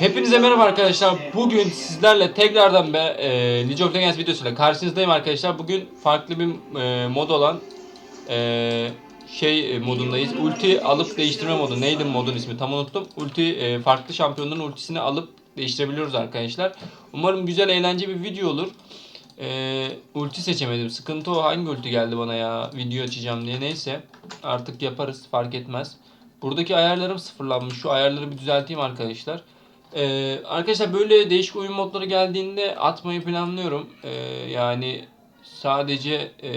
Hepinize merhaba arkadaşlar. Bugün sizlerle tekrardan be e, League of Legends videosuyla karşınızdayım arkadaşlar. Bugün farklı bir e, mod olan e, şey e, modundayız. Ulti alıp değiştirme modu. Neydi modun ismi? Tam unuttum. Ulti e, farklı şampiyonların ultisini alıp değiştirebiliyoruz arkadaşlar. Umarım güzel eğlence bir video olur. E, ulti seçemedim. Sıkıntı o. Hangi ulti geldi bana ya? Video açacağım diye. Neyse. Artık yaparız. Fark etmez. Buradaki ayarlarım sıfırlanmış. Şu ayarları bir düzelteyim arkadaşlar. Ee, arkadaşlar böyle değişik oyun modları geldiğinde atmayı planlıyorum. Ee, yani sadece e,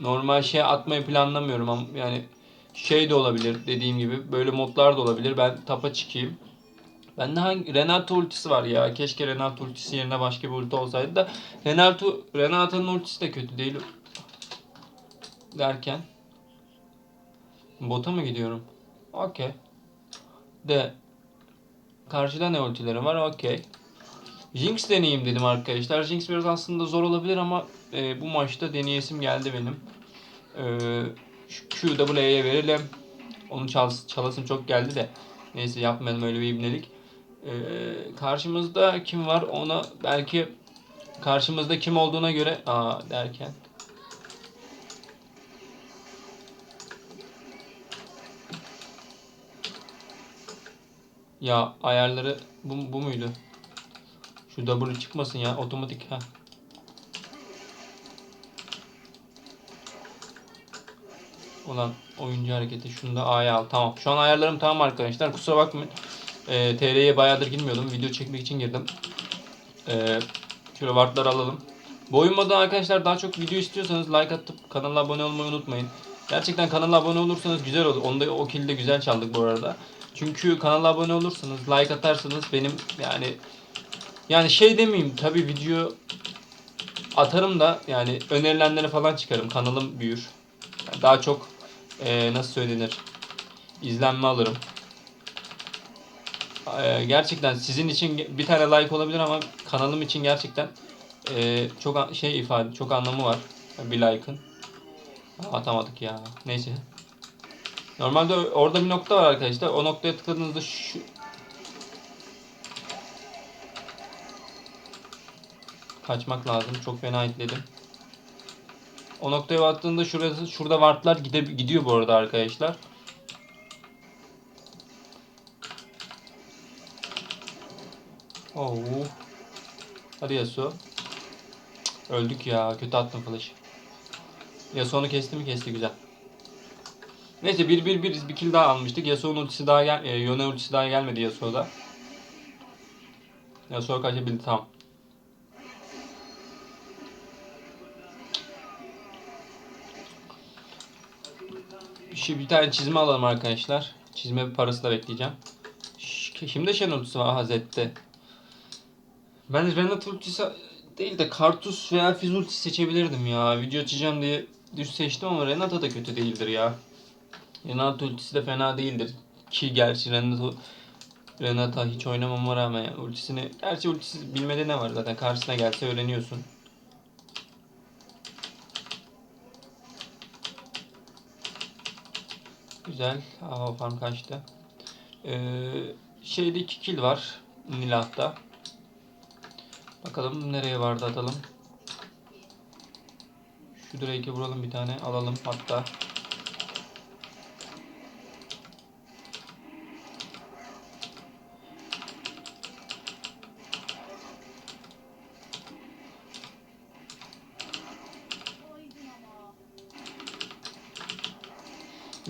normal şey atmayı planlamıyorum ama yani şey de olabilir dediğim gibi böyle modlar da olabilir. Ben tapa çıkayım. Bende hangi Renato ultisi var ya. Keşke Renato ultisi yerine başka bir ulti olsaydı da Renato Renato'nun ultisi de kötü değil derken bota mı gidiyorum? Okey. De Karşıda ne ultileri var? Okey. Jinx deneyeyim dedim arkadaşlar. Jinx biraz aslında zor olabilir ama e, bu maçta deneyesim geldi benim. E, QW'ye verelim. Onu çal, çalasım çok geldi de. Neyse yapmadım öyle bir ibnelik. E, karşımızda kim var? Ona belki karşımızda kim olduğuna göre aa derken Ya ayarları bu, bu muydu? Şu W çıkmasın ya otomatik ha. Ulan oyuncu hareketi şunu da A'ya al. Tamam. Şu an ayarlarım tamam arkadaşlar. Kusura bakmayın. Ee, TR'ye bayağıdır girmiyordum. Video çekmek için girdim. Ee, şöyle wardları alalım. Bu oyun modunda arkadaşlar daha çok video istiyorsanız like atıp kanala abone olmayı unutmayın. Gerçekten kanala abone olursanız güzel olur. Onda o kilde de güzel çaldık bu arada. Çünkü kanala abone olursanız, like atarsanız benim yani yani şey demeyeyim tabi video atarım da yani önerilenleri falan çıkarım. Kanalım büyür. Yani daha çok e, nasıl söylenir izlenme alırım. E, gerçekten sizin için bir tane like olabilir ama kanalım için gerçekten e, çok şey ifade çok anlamı var bir like'ın. Atamadık ya. Neyse. Normalde orada bir nokta var arkadaşlar. O noktaya tıkladığınızda şu kaçmak lazım. Çok fena itledim. O noktaya baktığında şurası şurada warplar gide, gidiyor bu arada arkadaşlar. Oo. Hadi Yasuo. Öldük ya. Kötü attım flash. Yasuo'nu kesti mi? Kesti güzel. Neyse 1 1 1 bir kill daha almıştık. Yasuo'nun ultisi daha gel e, Yone ultisi daha gelmedi Yasuo'da. Yasuo kaçabildi tamam. Şu bir tane çizme alalım arkadaşlar. Çizme parası da bekleyeceğim. Kimde Shen ultisi var? Aha. Ben Renat ultisi değil de Kartus veya Fizz ultisi seçebilirdim ya. Video açacağım diye düz seçtim ama Renata da kötü değildir ya. Renata ultisi de fena değildir. Ki gerçi Renata, Renata hiç oynamama rağmen yani ultisini... Gerçi ultisi bilmede ne var zaten karşısına gelse öğreniyorsun. Güzel. Hava farm kaçtı. Ee, şeyde 2 kill var. Nilah'ta. Bakalım nereye vardı atalım. Şu Drake'e vuralım bir tane. Alalım hatta.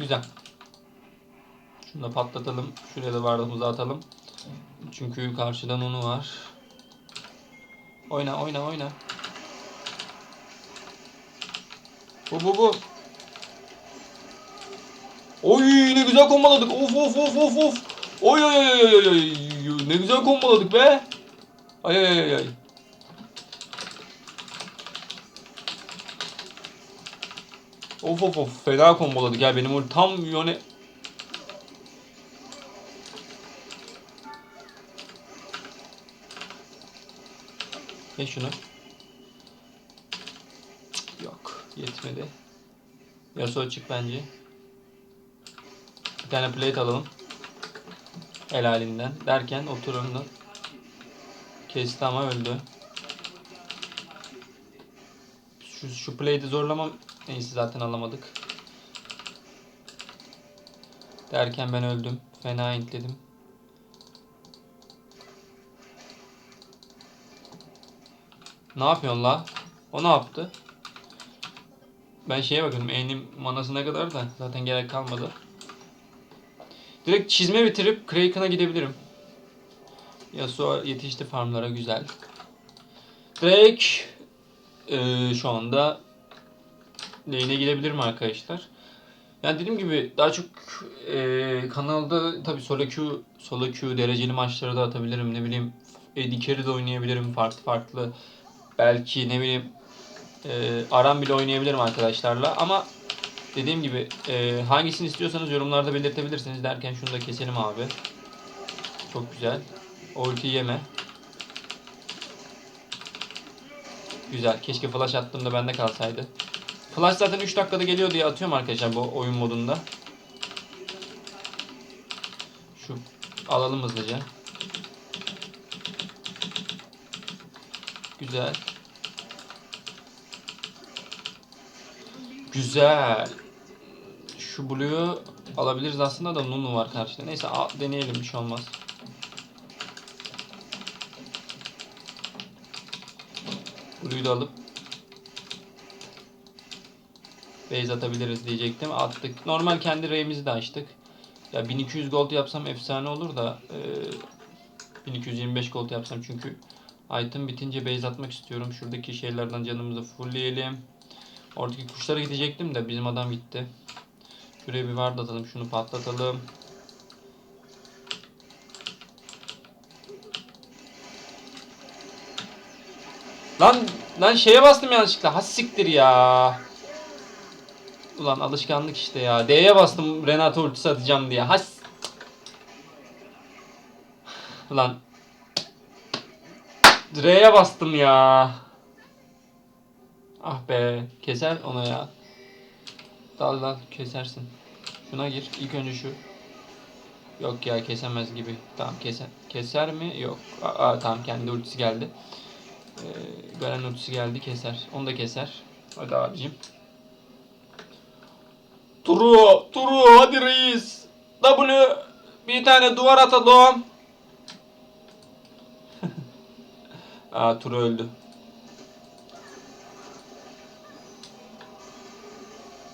Güzel. Şunu da patlatalım. Şuraya da bardağımızı atalım. Çünkü karşıdan onu var. Oyna oyna oyna. Bu bu bu. Oy ne güzel kombaladık. Of of of of of. Oy oy oy oy oy. Ne güzel kombaladık be. Ay ay ay ay. Of of of fena komboladık ya benim o tam yöne Ye şunu. Yok yetmedi. Yasuo çık bence. Bir tane plate alalım. Helalinden derken oturumda kesti ama öldü. Şu, şu play'de zorlamam neyse zaten alamadık. Derken ben öldüm. Fena intledim. Ne yapıyorsun la? O ne yaptı? Ben şeye bakıyorum. E'nin manası ne kadar da zaten gerek kalmadı. Direkt çizme bitirip Kraken'a gidebilirim. Yasuo yetişti farmlara güzel. Direkt eee, şu anda lane'e gidebilirim arkadaşlar. Yani dediğim gibi daha çok eee, kanalda tabi solo queue, solo queue dereceli maçları da atabilirim. Ne bileyim AD carry de oynayabilirim farklı farklı. Belki ne bileyim eee aram bile oynayabilirim arkadaşlarla ama dediğim gibi eee, hangisini istiyorsanız yorumlarda belirtebilirsiniz derken şunu da keselim abi. Çok güzel. O ultiyi yeme. Güzel. Keşke flash attığımda bende kalsaydı. Flash zaten 3 dakikada geliyor diye atıyorum arkadaşlar bu oyun modunda. Şu alalım hızlıca. Güzel. Güzel. Şu Blue'yu alabiliriz aslında da Nunu var karşıda. Neyse al, deneyelim bir şey olmaz. Blue'yu da alıp base atabiliriz diyecektim. Attık. Normal kendi ray'imizi de açtık. Ya 1200 gold yapsam efsane olur da e, 1225 gold yapsam çünkü item bitince base atmak istiyorum. Şuradaki şeylerden canımızı fullleyelim. Oradaki kuşlara gidecektim de bizim adam gitti. Şuraya bir ward atalım. Şunu patlatalım. Lan lan şeye bastım yanlışlıkla. Ha siktir ya. Ulan alışkanlık işte ya. D'ye bastım Renato ultisi atacağım diye. Ha s- Ulan D'ye bastım ya. Ah be. Keser onu ya. Dal dal kesersin. Şuna gir. İlk önce şu. Yok ya kesemez gibi. Tamam keser. Keser mi? Yok. Aa, tamam kendi ultisi geldi. Ee, Garen ultisi geldi keser. Onu da keser. Hadi abicim. Turu, Turu hadi reis. W bir tane duvar atalım. Aa Turu öldü.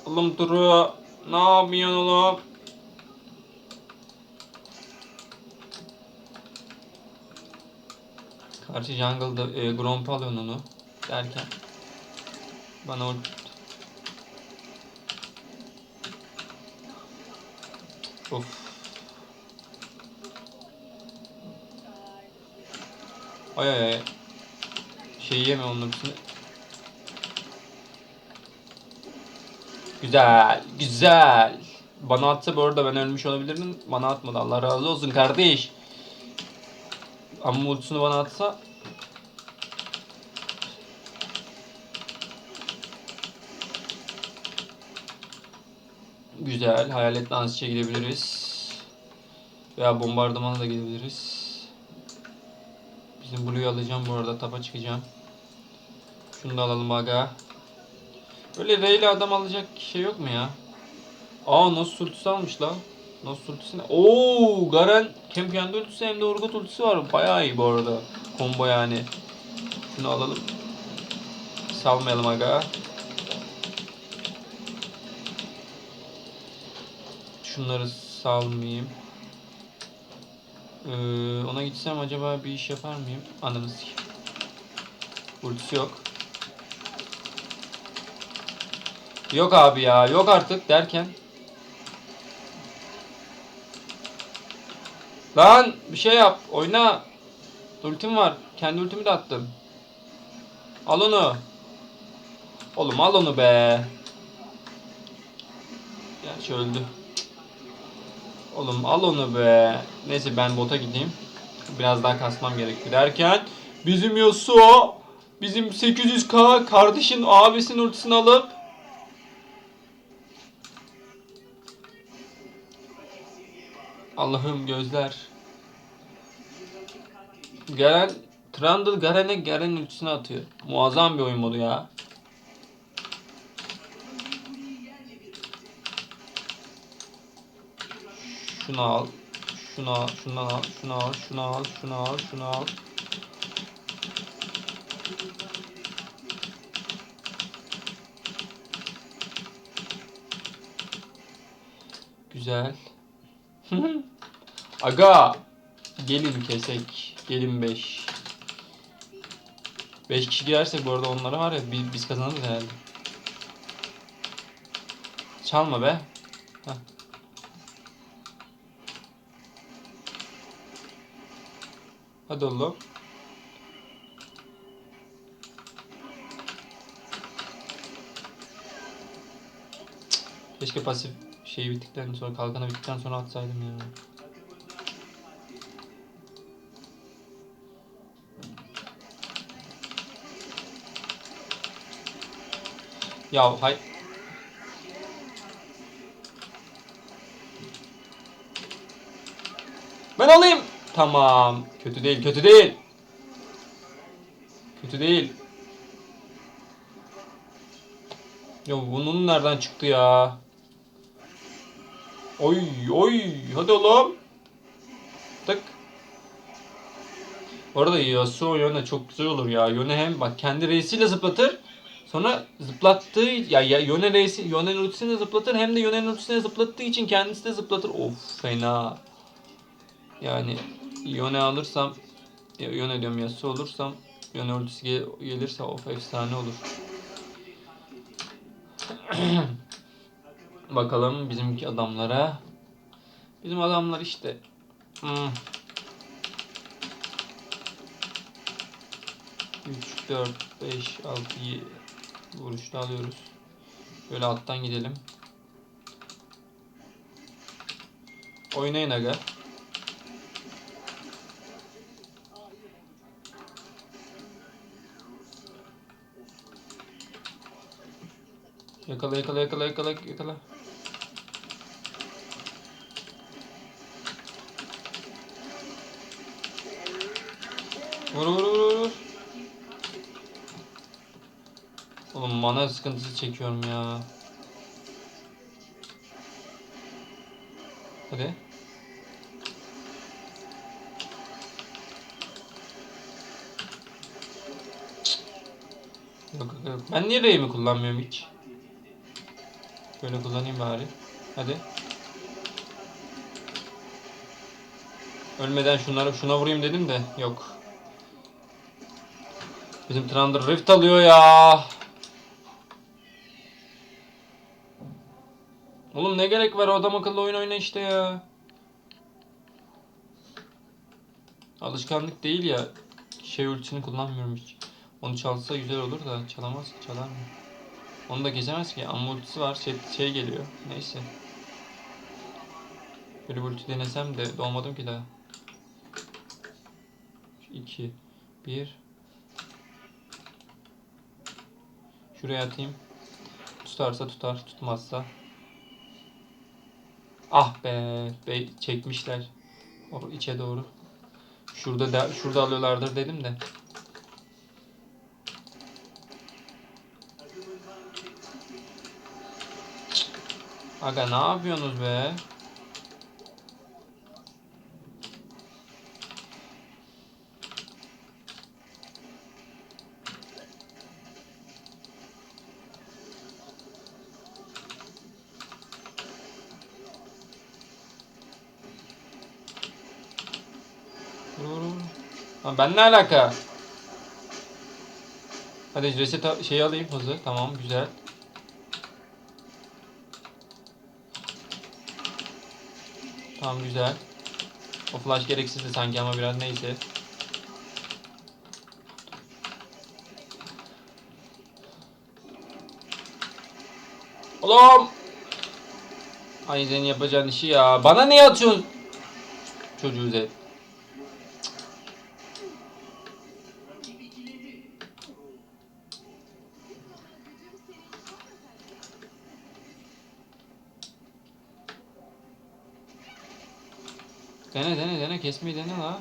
Oğlum Turu ne yapıyorsun oğlum? Karşı jungle'da e, Gromp alıyorsun onu derken bana ult Of. Ay ay ay. Şey yeme onun hepsini. Güzel, güzel. Bana atsa bu arada ben ölmüş olabilirdim. Bana atmadı. Allah razı olsun kardeş. Ama ultisini bana atsa Güzel. Hayalet dansçıya gidebiliriz. Veya bombardımana da gidebiliriz. Bizim Blue'yu alacağım bu arada. Tapa çıkacağım. Şunu da alalım aga. Böyle Ray'le adam alacak şey yok mu ya? Aa Nos ultisi almış lan. Nos ultisi ne? Oo Garen hem kendi hem de Urgot ultisi var. Bayağı iyi bu arada. Combo yani. Şunu alalım. Salmayalım aga. Şunları salmayayım. Ee, ona gitsem acaba bir iş yapar mıyım? Ananı sikeyim. Ultisi yok. Yok abi ya. Yok artık derken. Lan bir şey yap. Oyna. Ultim var. Kendi ultimi de attım. Al onu. Oğlum al onu be. Gerçi öldü. Oğlum al onu be. Neyse ben bota gideyim. Biraz daha kasmam gerekiyor derken bizim Yasuo bizim 800k kardeşin abisinin ultisini alıp Allah'ım gözler. Garen Trundle Garen'e Garen ultisini atıyor. Muazzam bir oyun modu ya. Şunu al. Şunu al, şunu al, şunu al, şunu al, şunu al, şunu al. Güzel. Aga. Gelin kesek. Gelin 5. 5 kişi girersek bu arada onlara var ya biz, biz kazanırız herhalde. Çalma be. Heh. Hadi. Cık, Keşke pasif şeyi bittikten sonra kalkanı bittikten sonra atsaydım ya. Ya hay Ben alayım. Tamam. Kötü değil, kötü değil. Kötü değil. Ya bunun nereden çıktı ya? Oy oy hadi oğlum. Tık. Bu arada Yasuo Yone çok güzel olur ya. Yone hem bak kendi reisiyle zıplatır. Sonra zıplattığı ya, ya Yone reisi Yone'nin ultisini zıplatır hem de Yone'nin ultisini zıplattığı için kendisi de zıplatır. Of fena. Yani Yone alırsam ya Yone diyorum Yasuo olursam Yone gel- gelirse of efsane olur. Bakalım bizimki adamlara. Bizim adamlar işte. Hmm. 3, 4, 5, 6, 7 vuruşta alıyoruz. Böyle alttan gidelim. Oynayın aga. Yakala yakala yakala yakala yakala. Vur vur vur vur. Oğlum mana sıkıntısı çekiyorum ya. Hadi. Yok, yok. Ben niye R'yi kullanmıyorum hiç? Böyle kullanayım bari. Hadi. Ölmeden şunları şuna vurayım dedim de yok. Bizim Thunder Rift alıyor ya. Oğlum ne gerek var adam akıllı oyun oyna işte ya. Alışkanlık değil ya. Şey ultisini kullanmıyorum hiç. Onu çalsa güzel olur da çalamaz çalar mı? Onu da geçemez ki. Amma ultisi var. Şey, şey geliyor. Neyse. Böyle ulti denesem de doğmadım ki daha. 2 1 Şuraya atayım. Tutarsa tutar, tutmazsa. Ah be, be çekmişler. O içe doğru. Şurada da şurada alıyorlardır dedim de. Aga ne yapıyorsunuz be? Ben ne alaka? Hadi reset şeyi alayım hızlı. Tamam güzel. Tamam güzel. O flash gereksizdi sanki ama biraz neyse. Oğlum! Ay senin yapacağın işi ya. Bana niye atıyorsun? Çocuğu Zed. Dene dene dene kesmeyi dene la.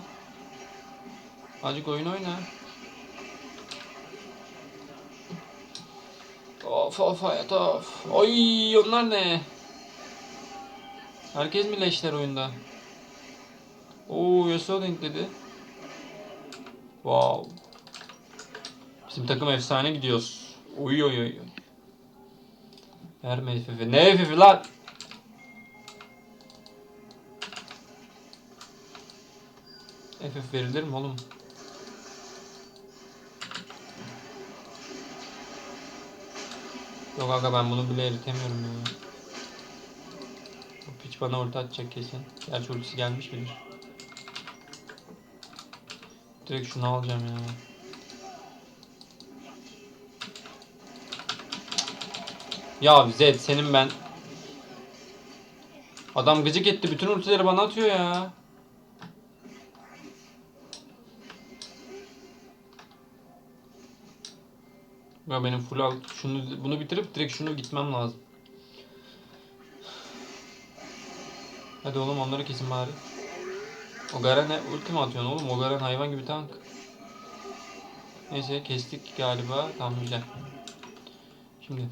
Azıcık oyun oyna. Of of hayat of. Oy onlar ne? Herkes mi leşler oyunda? Oo Yasuo denk dedi. Wow. Bizim takım efsane gidiyoruz. Oy oy. oy. Verme. Ne FF lan? FF verilir mi oğlum? Yok aga ben bunu bile eritemiyorum ya. Bu piç bana ulti atacak kesin. Gerçi ultisi gelmiş midir? Direkt şunu alacağım ya. Ya Zed senin ben Adam gıcık etti bütün ultileri bana atıyor ya. Ya benim full al şunu bunu bitirip direkt şunu gitmem lazım. Hadi oğlum onları kesin bari. O Garen'e ulti mi atıyorsun oğlum? O Garen hayvan gibi tank. Neyse kestik galiba. Tamam güzel. Şimdi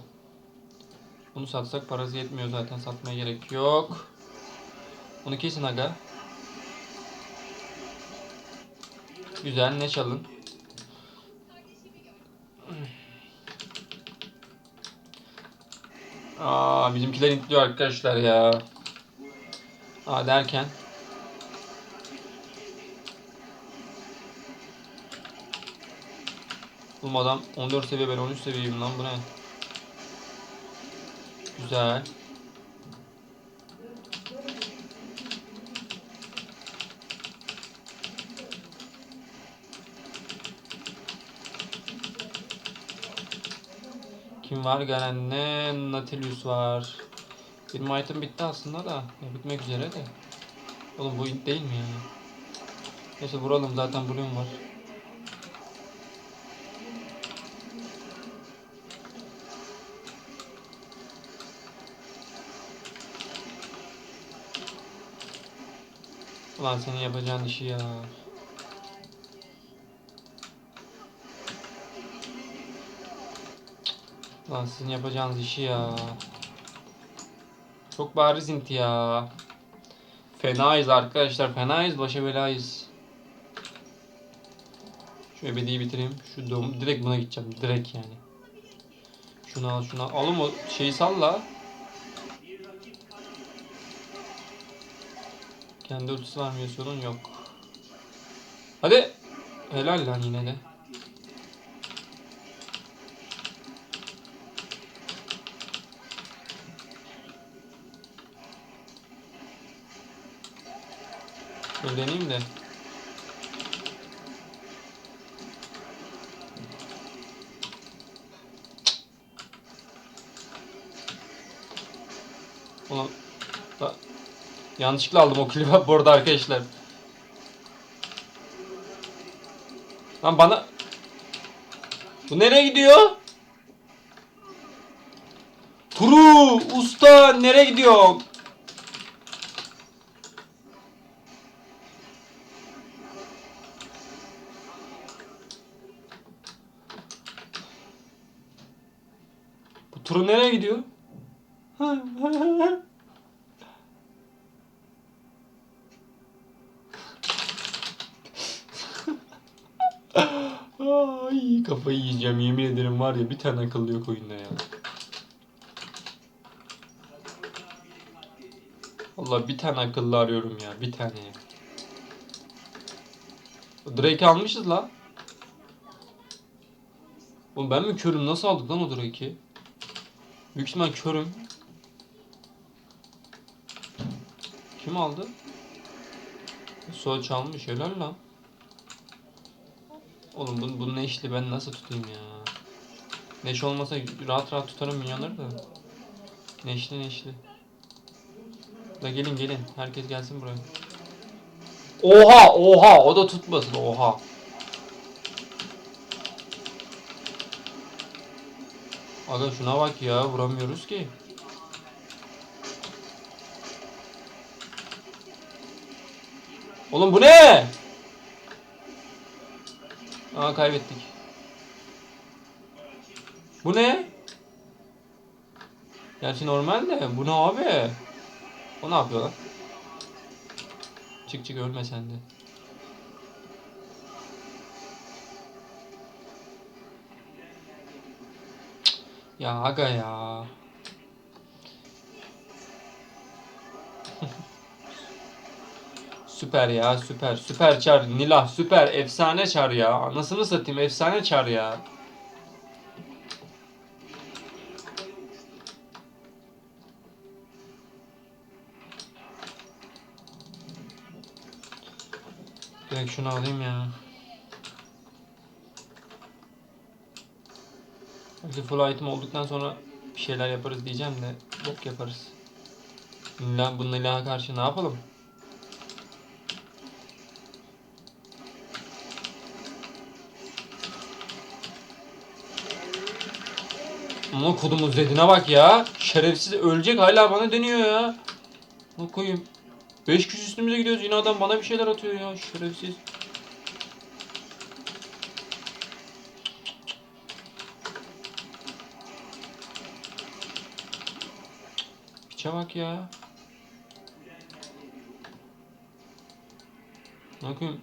bunu satsak parası yetmiyor zaten satmaya gerek yok. Bunu kesin aga. Güzel ne çalın. Aa bizimkiler intiliyor arkadaşlar ya. Aa derken. Oğlum adam 14 seviye ben 13 seviyeyim lan bu ne? Güzel. Kim var? Garen'le Nautilus var. Benim item bitti aslında da. Ya, bitmek üzere de. Oğlum bu int değil mi ya? Neyse vuralım zaten Bloom var. Ulan senin yapacağın işi ya. Lan sizin yapacağınız işi ya. Çok bariz inti ya. Fenayız arkadaşlar. Fenayız. Başa belayız. Şu ebediyi bitireyim. Şu doğum. Direkt buna gideceğim. Direkt yani. Şunu al şunu al. Oğlum o şeyi salla. Kendi ultisi var mı Yasuo'nun? Yok. Hadi. Helal lan yine de. Şöyle deneyeyim de. Ulan da, yanlışlıkla aldım o klibi bu arkadaşlar. Lan bana Bu nereye gidiyor? Turu usta nereye gidiyor? Bu turu nereye gidiyor? Ay kafayı yiyeceğim yemin ederim var ya bir tane akıllı yok oyunda ya. Allah bir tane akıllı arıyorum ya bir tane. Drake almışız la. Oğlum ben mi körüm nasıl aldık lan o Drake'i? Büyük ihtimal körüm. Kim aldı? Soğuk çalmış helal lan. Oğlum bu, bu Neşli ben nasıl tutayım ya? Neş olmasa rahat rahat tutarım milyonları da. Neşli neşli. Da gelin gelin. Herkes gelsin buraya. Oha oha o da tutmasın oha. Aga şuna bak ya vuramıyoruz ki. Oğlum bu ne? Aa kaybettik. Bu ne? Gerçi normal de bu ne abi? O ne yapıyor lan? Çık çık ölme sen de. Ya aga ya. Süper ya süper. Süper çar. Nilah süper. Efsane çar ya. Anasını satayım efsane çar ya. Direkt şunu alayım ya. Full item olduktan sonra bir şeyler yaparız diyeceğim de bok yaparız. Nilah, bu Nilah'a karşı ne yapalım? Ama kodumun zedine bak ya. Şerefsiz ölecek hala bana dönüyor ya. Ne koyayım? 5 kişi üstümüze gidiyoruz yine adam bana bir şeyler atıyor ya şerefsiz. Piçe bak ya. Koyayım?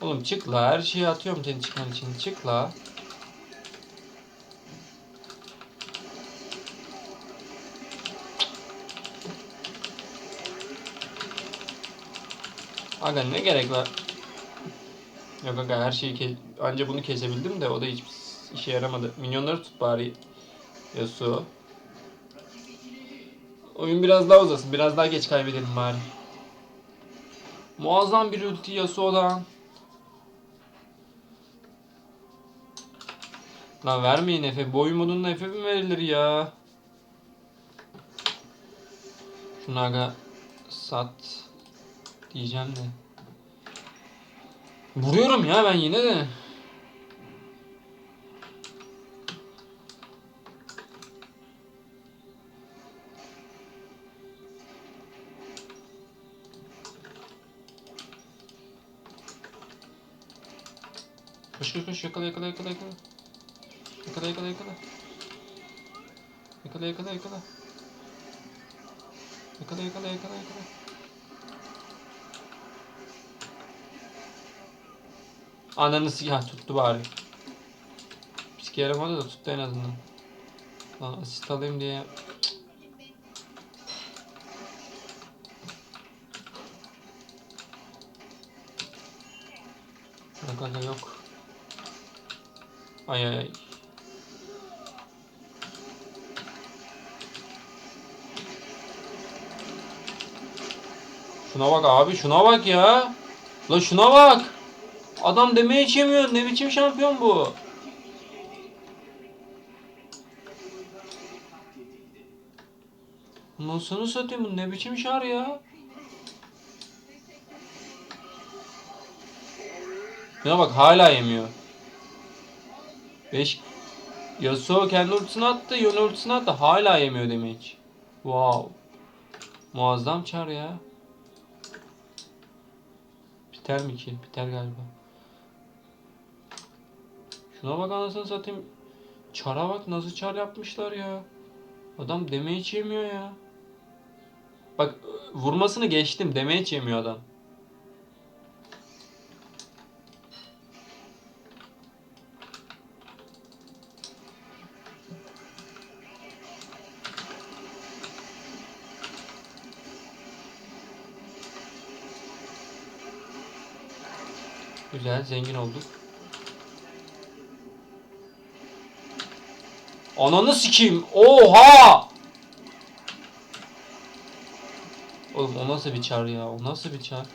Oğlum çık la her şeyi atıyorum seni çıkman için çık la. Aga ne gerek var? Yok aga her şeyi ke anca bunu kesebildim de o da hiç işe yaramadı. Minyonları tut bari. Yasuo. Oyun biraz daha uzasın. Biraz daha geç kaybedelim bari. Muazzam bir ulti Yasuo'dan. Lan vermeyin Efe. Bu oyun modunda Efe mi verilir ya? Şunu aga sat diyeceğim de. Vuruyorum ya ben yine de. Koş koş koş yakala yakala yakala yakala. Yakala yakala yakala. Yakala yakala yakala. Yakala yakala yakala yakala. Ananı. Ha tuttu bari. Psiki yaramadı da tuttu en azından. Lan asist alayım diye. Yok aga yok. Ay ay ay. Şuna bak abi şuna bak ya. La şuna bak. Adam demeye içemiyor. Ne biçim şampiyon bu? Nasıl satayım bu ne biçim şar ya? Şuna bak hala yemiyor. 5 Yasuo kendi ultisini attı, Yone ultisini attı. Hala yemiyor demek. Wow. Muazzam çar ya. Biter mi ki? Biter galiba. Şuna bak anasını satayım. Çara bak nasıl çar yapmışlar ya. Adam damage yemiyor ya. Bak vurmasını geçtim. Damage yemiyor adam. Güzel, zengin olduk. Ananı sikeyim. Oha! Oğlum o nasıl bir çar ya? O nasıl bir çar?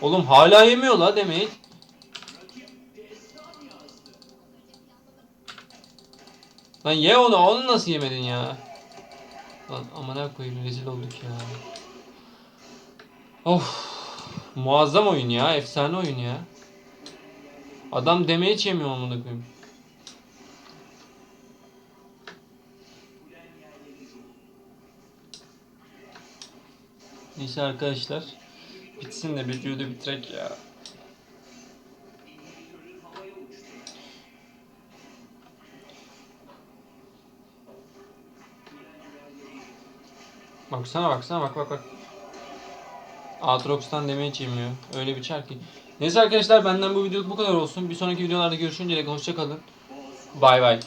Oğlum hala yemiyor la demek. Lan ye onu, onu nasıl yemedin ya? Lan amına koyayım rezil olduk ya. Of. Muazzam oyun ya. Efsane oyun ya. Adam demeye hiç yemiyor amına koyayım. Neyse arkadaşlar. Bitsin de videoyu da bitirek ya. Baksana baksana bak bak bak. Aatrox'tan hiç yemiyor. Öyle bir çar ki. Neyse arkadaşlar benden bu videoluk bu kadar olsun. Bir sonraki videolarda görüşünceye dek hoşça kalın. Bay bay.